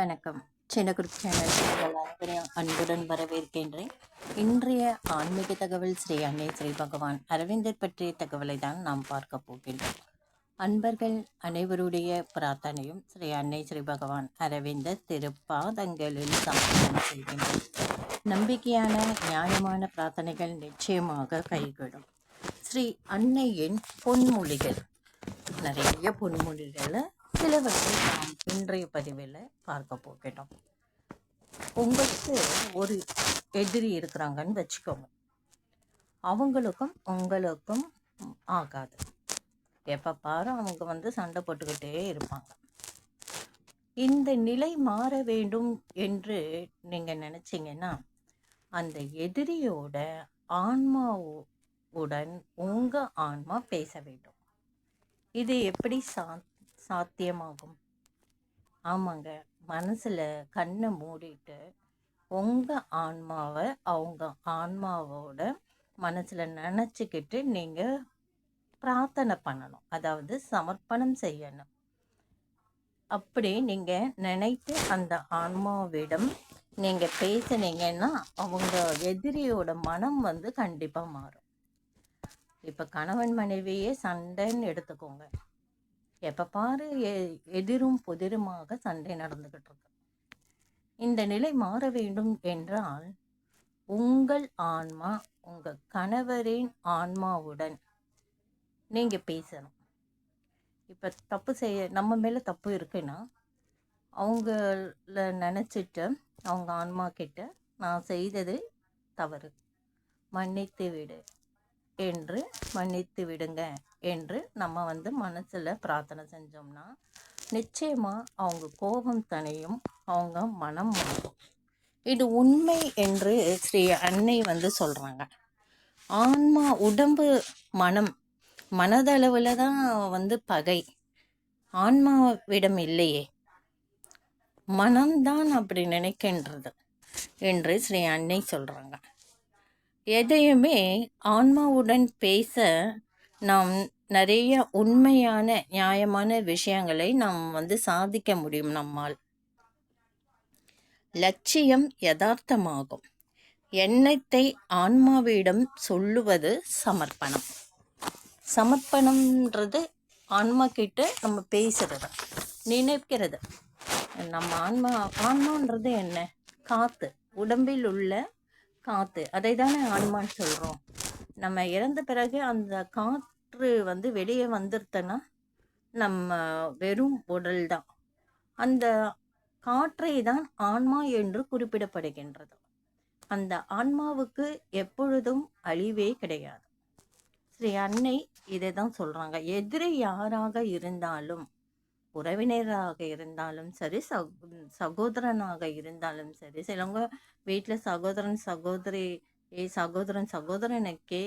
வணக்கம். சின்னகுருப் சேனல் அனைவரையும் அன்புடன் வரவேற்கின்றேன். இன்றைய ஆன்மீக தகவல் ஸ்ரீ அன்னை ஸ்ரீ பகவான் அரவிந்தர் பற்றிய தகவலை தான் நாம் பார்க்க போகின்றோம். அன்பர்கள் அனைவருடைய பிரார்த்தனையும் ஸ்ரீ அன்னை ஸ்ரீ பகவான் அரவிந்தர் திருப்பாதங்களில் சமர்ப்பணம் செய்கின்றோம். நம்பிக்கையான நியாயமான பிரார்த்தனைகள் நிச்சயமாக கைகூடும். ஸ்ரீ அன்னையின் பொன்மொழிகள். நிறைய பொன்மொழிகளை சிலவற்றை நாம் இன்றைய பதிவில் பார்க்க போகிறோம். உங்களுக்கு ஒரு எதிரி இருக்கிறாங்கன்னு வச்சுக்கோங்க. அவங்களுக்கும் உங்களுக்கும் ஆகாது. எப்போ பாரு அவங்க வந்து சண்டை போட்டுக்கிட்டே இருப்பாங்க. இந்த நிலை மாற வேண்டும் என்று நீங்கள் நினச்சிங்கன்னா அந்த எதிரியோட ஆன்மாவுடன் உங்கள் ஆன்மா பேச வேண்டும். இது எப்படி சா சாத்தியமாகும். ஆமாங்க. மனசில் கண்ணை மூடிட்டு உங்கள் ஆன்மாவை அவங்க ஆன்மாவோட மனசில் நினச்சிக்கிட்டு நீங்கள் பிரார்த்தனை பண்ணணும். அதாவது சமர்ப்பணம் செய்யணும். அப்படி நீங்கள் நினைத்து அந்த ஆன்மாவிடம் நீங்கள் பேசுனீங்கன்னா அவங்க எதிரியோட மனம் வந்து கண்டிப்பாக மாறும். இப்போ கணவன் மனைவியே சண்டைன்னு எடுத்துக்கோங்க. எப்போ பாரு எ எதிரும் புதிருமாக சண்டை நடந்துக்கிட்டு இருக்கு இந்த நிலை மாற வேண்டும் என்றால் உங்கள் ஆன்மா உங்கள் கணவரின் ஆன்மாவுடன் நீங்கள் பேசணும். இப்போ தப்பு செய்ய நம்ம மேலே தப்பு இருக்குன்னா அவங்கள நினச்சிட்டு அவங்க ஆன்மா கிட்ட நான் செய்தது தவறு. மன்னித்து விடு. என்று மன்னித்து விடுங்க என்று நம்ம வந்து மனசில் பிரார்த்தனை செஞ்சோம்னா நிச்சயமாக அவங்க கோபம் தனியும் அவங்க மனம் மாறும். இது உண்மை என்று ஸ்ரீ அன்னை வந்து சொல்கிறாங்க ஆன்மா உடம்பு மனம் மனதளவில் தான் வந்து பகை. ஆன்மாவிடம் இல்லையே. மனம்தான் அப்படி நினைக்கின்றது என்று ஸ்ரீ அன்னை சொல்கிறாங்க எதையுமே ஆன்மாவுடன் பேச நாம் நிறைய உண்மையான நியாயமான விஷயங்களை நாம் வந்து சாதிக்க முடியும் நம்மால். லட்சியம் யதார்த்தமாகும். எண்ணத்தை ஆன்மாவிடம் சொல்லுவது சமர்ப்பணம். சமர்ப்பணம்ன்றது ஆன்மா கிட்ட நம்ம பேசுறது நினைக்கிறது. நம்ம ஆன்மா ஆன்மான்றது என்ன? காத்து உடம்பில் உள்ள காற்று அதை தானே ஆன்மான்னு சொல்கிறோம் நம்ம இறந்த பிறகு அந்த காற்று வந்து வெளியே வந்துருத்தனா நம்ம வெறும் உடல் தான். அந்த காற்றை தான் ஆன்மா என்று குறிப்பிடப்படுகின்றது. அந்த ஆன்மாவுக்கு எப்பொழுதும் அழிவே கிடையாது. ஸ்ரீ அன்னை இதை தான் சொல்கிறாங்க எதிரி யாராக இருந்தாலும் உறவினராக இருந்தாலும் சரி சகோ சகோதரனாக இருந்தாலும் சரி சிலவங்க வீட்டில் சகோதரன் சகோதரி ஏ சகோதரன் சகோதரனுக்கே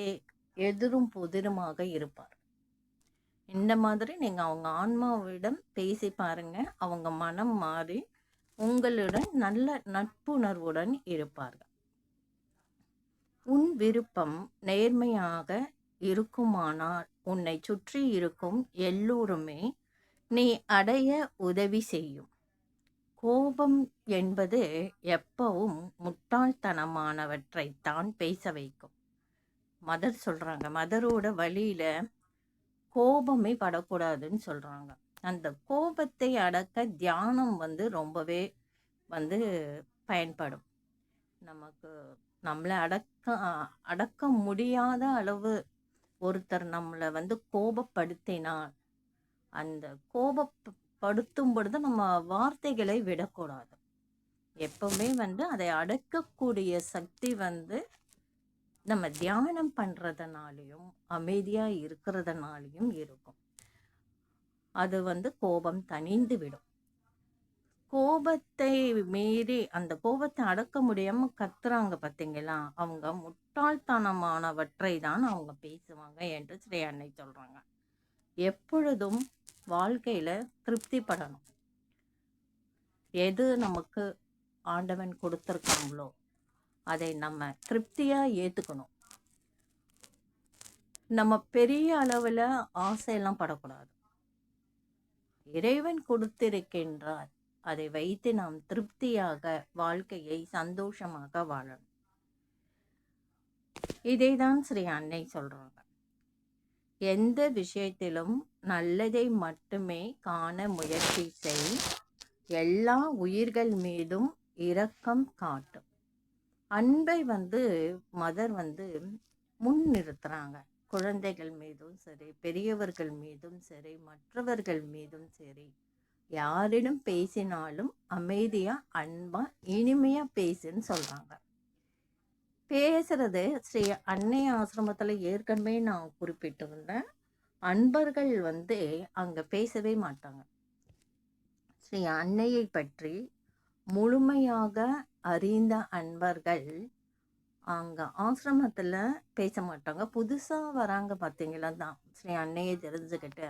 எதிரும் புதிருமாக இருப்பார். இந்த மாதிரி நீங்கள் அவங்க ஆன்மாவிடம் பேசி பாருங்க. அவங்க மனம் மாறி உங்களுடன் நல்ல நட்புணர்வுடன் இருப்பார்கள். உன் விருப்பம் நேர்மையாக இருக்குமானால் உன்னை சுற்றி இருக்கும் எல்லோருமே நீ அடைய உதவி செய்யும். கோபம் என்பது எப்பவும் முட்டாள்தனமானவற்றை தான் பேச வைக்கும். மதர் சொல்கிறாங்க மதரோட வழியில் கோபமே படக்கூடாதுன்னு சொல்கிறாங்க அந்த கோபத்தை அடக்க தியானம் வந்து ரொம்பவே வந்து பயன்படும். நமக்கு நம்மளை அடக்க அடக்க முடியாத அளவு ஒருத்தர் நம்மளை வந்து கோபப்படுத்தினால் அந்த கோபப்படுத்தும் பொழுது நம்ம வார்த்தைகளை விடக்கூடாது. எப்பவுமே வந்து அதை அடக்கக்கூடிய சக்தி வந்து நம்ம தியானம் பண்ணுறதுனாலையும் அமைதியாக இருக்கிறதுனாலையும் இருக்கும். அது வந்து கோபம் தணிந்து விடும். கோபத்தை மீறி அந்த கோபத்தை அடக்க முடியாமல் கத்துறாங்க பார்த்தீங்களா அவங்க முட்டாள்தனமானவற்றை தான் அவங்க பேசுவாங்க என்று ஸ்ரீ அன்னை சொல்கிறாங்க எப்பொழுதும் வாழ்க்கையில் திருப்திப்படணும். எது நமக்கு ஆண்டவன் கொடுத்துருக்காங்களோ அதை நம்ம திருப்தியாக ஏற்றுக்கணும் நம்ம பெரிய அளவில் ஆசையெல்லாம் படக்கூடாது. இறைவன் கொடுத்திருக்கின்றார். அதை வைத்து நாம் திருப்தியாக வாழ்க்கையை சந்தோஷமாக வாழணும். இதை தான் ஸ்ரீ அன்னை சொல்றாங்க. எந்த விஷயத்திலும் நல்லதை மட்டுமே காண முயற்சி செய். எல்லா உயிர்கள் மீதும் இரக்கம் காட்டும். அன்பை வந்து மதர் வந்து முன் நிறுத்துறாங்க. குழந்தைகள் மீதும் சரி பெரியவர்கள் மீதும் சரி மற்றவர்கள் மீதும் சரி. யாரிடம் பேசினாலும் அமைதியாக அன்பாக இனிமையாக பேசுன்னு சொல்கிறாங்க பேசுறது. ஸ்ரீ அன்னை ஆசிரமத்தில் ஏற்கனவே நான் குறிப்பிட்டிருந்தேன். அன்பர்கள் வந்து அங்கே பேசவே மாட்டாங்க. ஸ்ரீ அன்னையை பற்றி முழுமையாக அறிந்த அன்பர்கள் அங்கே ஆசிரமத்தில் பேச மாட்டாங்க. புதுசாக வராங்க பார்த்தீங்களா தான் ஸ்ரீ அன்னையை தெரிஞ்சுக்கிட்டு.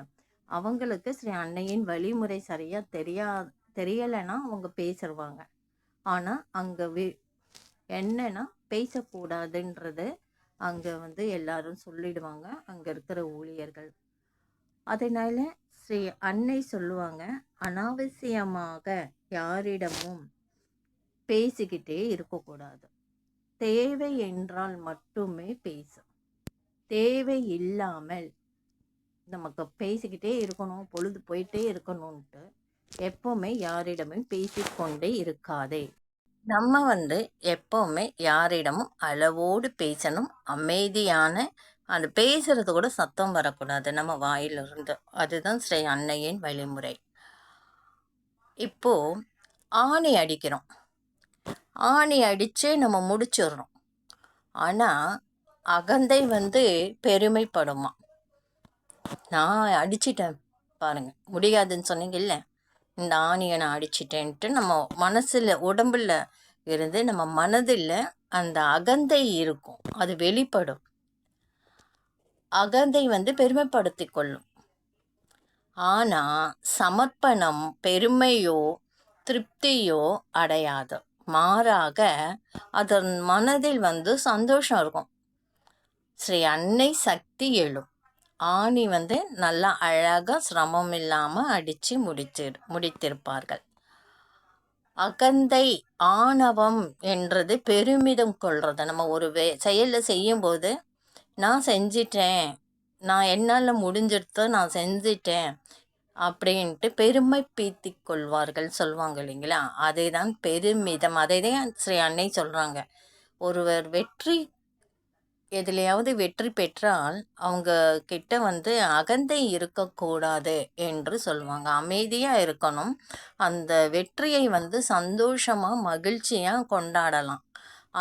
அவங்களுக்கு ஸ்ரீ அன்னையின் வழிமுறை சரியாக தெரியா தெரியலைன்னா அவங்க பேசிடுவாங்க ஆனால் அங்கே வி- என்னன்னா பேசக்கூடாதுன்றது அங்கே வந்து எல்லாரும் சொல்லிடுவாங்க. அங்கே இருக்கிற ஊழியர்கள். அதனால ஸ்ரீ அன்னை சொல்லுவாங்க அனாவசியமாக யாரிடமும் பேசிக்கிட்டே இருக்கக்கூடாது. தேவை என்றால் மட்டுமே பேசும். தேவை இல்லாமல் நமக்கு பேசிக்கிட்டே இருக்கணும் பொழுது போயிட்டே இருக்கணும்ன்ட்டு எப்போவுமே யாரிடமும் பேசிக்கொண்டே இருக்காதே. நம்ம வந்து எப்பவுமே யாரிடமும் அளவோடு பேசணும். அமைதியான அந்த பேசுறது கூட சத்தம் வரக்கூடாது நம்ம வாயிலிருந்து. அதுதான் ஸ்ரீ அன்னையின் வழிமுறை. இப்போ ஆணி அடிக்கிறோம். ஆணி அடிச்சே நம்ம முடிச்சிடுறோம். ஆனா அகந்தை வந்து பெருமைப்படுமா? நான் அடிச்சிட்டேன் பாருங்க. முடியாதுன்னு சொன்னீங்கல்ல? இந்த ஆணியை நான் அடிச்சிட்டேன்ட்டு நம்ம மனசில் உடம்புல இருந்து நம்ம மனதில் அந்த அகந்தை இருக்கும். அது வெளிப்படும். அகந்தை வந்து பெருமைப்படுத்தி கொள்ளும். ஆனால் சமர்ப்பணம் பெருமையோ திருப்தியோ அடையாது. மாறாக அதன் மனதில் வந்து சந்தோஷம் இருக்கும். ஸ்ரீ அன்னை சக்தி எழும். ஆணி வந்து நல்லா அழகாக சிரமம் இல்லாமல் அடித்து முடித்து முடித்திருப்பார்கள். அகந்தை ஆணவம் என்றது பெருமிதம் கொள்றது நம்ம ஒரு வே செயலை செய்யும்போது நான் செஞ்சிட்டேன். நான் என்னால் முடிஞ்சிடுத்த நான் செஞ்சிட்டேன். அப்படின்ட்டு பெருமை பீத்திக் கொள்வார்கள் சொல்லுவாங்க இல்லைங்களா? அதை தான் பெருமிதம். அதை தான் ஸ்ரீ அன்னை சொல்கிறாங்க ஒருவர் வெற்றி எதுலையாவது வெற்றி பெற்றால் அவங்க கிட்ட வந்து அகந்தை இருக்கக்கூடாது என்று சொல்லுவாங்க. அமைதியாக இருக்கணும். அந்த வெற்றியை வந்து சந்தோஷமாக மகிழ்ச்சியாக கொண்டாடலாம்.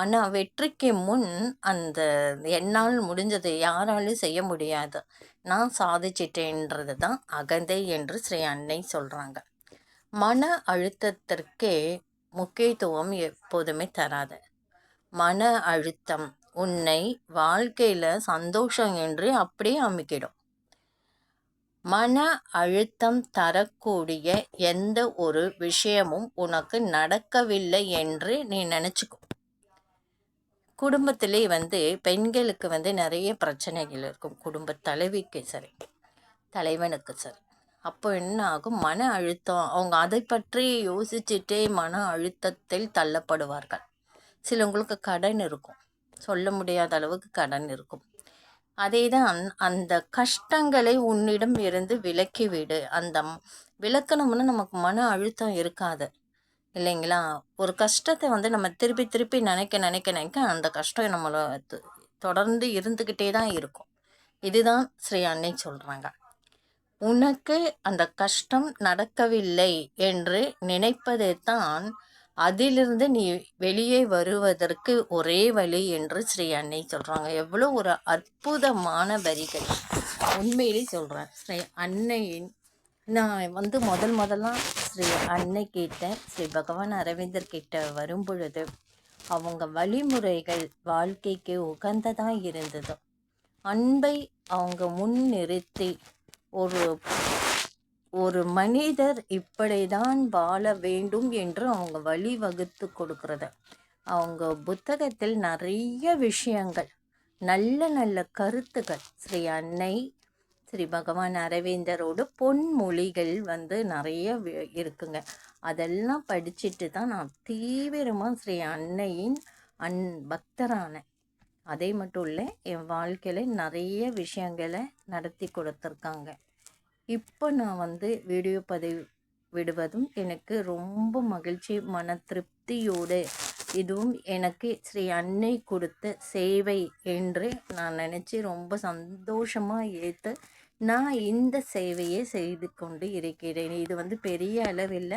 ஆனால் வெற்றிக்கு முன் அந்த என்னால் முடிஞ்சது யாராலும் செய்ய முடியாது. நான் சாதிச்சிட்டேன்றது தான் அகந்தை என்று ஸ்ரீ அன்னை சொல்கிறாங்க மன அழுத்தத்திற்கே முக்கியத்துவம் எப்போதுமே தராது. மன அழுத்தம் உன்னை வாழ்க்கையில் சந்தோஷம் என்று அப்படியே அமைக்கிடும். மன அழுத்தம் தரக்கூடிய எந்த ஒரு விஷயமும் உனக்கு நடக்கவில்லை என்று நீ நினச்சிக்கோ. குடும்பத்திலே வந்து பெண்களுக்கு வந்து நிறைய பிரச்சனைகள் இருக்கும். குடும்ப தலைவிக்கு சரி தலைவனுக்கு சரி. அப்போ என்ன ஆகும்? மன அழுத்தம். அவங்க அதை பற்றி யோசிச்சுட்டே மன அழுத்தத்தில் தள்ளப்படுவார்கள். சிலவங்களுக்கு கடன் இருக்கும். சொல்ல முடியாத அளவுக்கு கடன் இருக்கும். அதே தான் அந்த கஷ்டங்களை உன்னிடம் இருந்து விலக்கிவிடு. அந்த விளக்கணும்னு விலக்கணும்னா நமக்கு மன அழுத்தம் இருக்காது. இல்லைங்களா? ஒரு கஷ்டத்தை வந்து நம்ம திருப்பி திருப்பி நினைக்க நினைக்க நினைக்க அந்த கஷ்டம் நம்மளை தொடர்ந்து இருந்துக்கிட்டே தான் இருக்கும். இதுதான் ஸ்ரீ அன்னை சொல்கிறாங்க உனக்கு அந்த கஷ்டம் நடக்கவில்லை என்று நினைப்பதை தான் அதிலிருந்து நீ வெளியே வருவதற்கு ஒரே வழி என்று ஸ்ரீ அன்னை சொல்கிறாங்க எவ்வளோ ஒரு அற்புதமான வரிகள். உண்மையிலே சொல்கிறேன் ஸ்ரீ அன்னையின் நான் வந்து முதல் முதலாம் ஸ்ரீ அன்னை கிட்ட ஸ்ரீ பகவான் அரவிந்தர் கிட்ட வரும் பொழுது அவங்க வழிமுறைகள் வாழ்க்கைக்கு உகந்ததாக இருந்தது. அன்பை அவங்க முன் நிறுத்தி ஒரு ஒரு மனிதர் இப்படிதான் வாழ வேண்டும் என்று அவங்க வழிவகுத்து கொடுக்கறத. அவங்க புத்தகத்தில் நிறைய விஷயங்கள் நல்ல நல்ல கருத்துக்கள் ஸ்ரீ அன்னை ஸ்ரீ பகவான் அரவிந்தரோட பொன்மொழிகள் வந்து நிறைய இருக்குங்க. அதெல்லாம் படிச்சுட்டு தான் நான் தீவிரமாக ஸ்ரீ அன்னையின் அன் பக்தரானேன் அதே மட்டும் இல்லை என் வாழ்க்கையில் நிறைய விஷயங்களை நடத்தி கொடுத்துருக்காங்க. இப்போ நான் வந்து வீடியோ பதிவு விடுவதும் எனக்கு ரொம்ப மகிழ்ச்சி மன திருப்தியோடு இதுவும் எனக்கு ஸ்ரீ அன்னை கொடுத்த சேவை என்று நான் நினச்சி ரொம்ப சந்தோஷமாக ஏற்று நான் இந்த சேவையை செய்து கொண்டு இருக்கிறேன். இது வந்து பெரிய அளவில்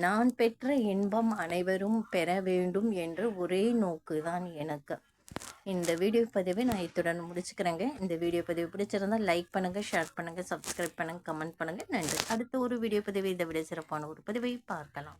நான் பெற்ற இன்பம் அனைவரும் பெற வேண்டும் என்ற ஒரே நோக்கு தான் எனக்கு. இந்த வீடியோ பதிவை நான் இத்துடன் முடிச்சுக்கிறேங்க. இந்த வீடியோ பதிவு பிடிச்சிருந்தால் லைக் பண்ணுங்கள் ஷேர் பண்ணுங்கள் சப்ஸ்கிரைப் பண்ணுங்கள் கமெண்ட் பண்ணுங்கள் நன்றி. அடுத்த ஒரு வீடியோ பதிவை இதை விட சிறப்பான ஒரு பதிவை பார்க்கலாம்.